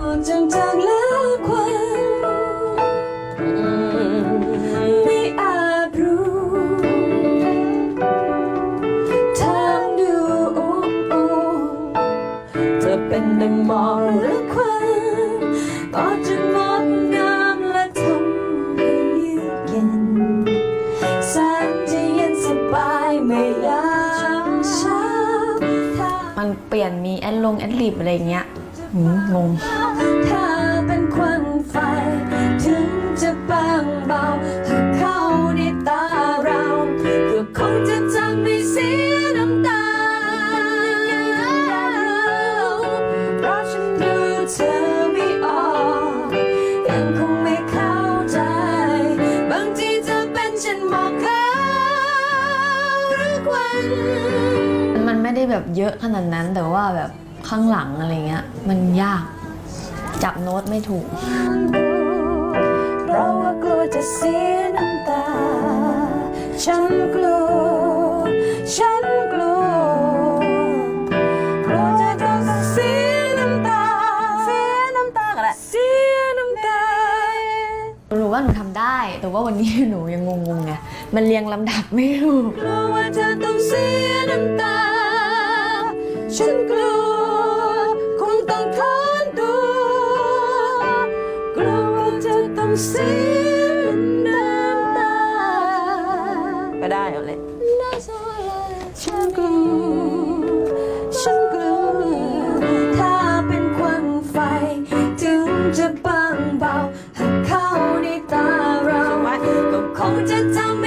ออกจากจากแล้วควันไม่อาจรู้ทางดูจะเป็นดังหมอกหรือควันก็จะงดงามและทำให้เยือกเย็นแสนจะเย็นสบายไม่ยามเช้ามันเปลี่ยนมีแอดลงแอดลิบอะไรเงี้ย หืมงงถ้าเป็นควันไฟ ถึงจะบางเบาถ้าเข้าในตาเราก็คงจะทำให้เสียน้ำตา เพราะฉันดูเธอไม่ออกยังคงไม่เข้าใจ บางทีเธอเป็นฉันบอกเขาหรือควัน มันไม่ได้แบบเยอะขนาดนั้นแต่ว่าแบบ ข้างหลังอะไรเงี้ย มันยากจับโน้ตไม่ถูก เพราะว่ากลัวจะเสียน้ำตา ฉันกลัว ฉันกลัวกลัวจะต้องเสียน้ำตา เสียน้ำตาก็ได้เสียน้ำตา หนูว่าหนูทำได้ แต่ว่าวันนี้หนูยังงงๆไง มันเรียงลำดับไม่ถูก กลัวว่าจะต้องเสียน้ำตา เสียน้ำตาก็ได้เอาเลยฉันกลัวฉันกลัวถ้าเป็นควันไฟ ถึงจะบางเบาหากเข้าในตาเราก็คงจะทำ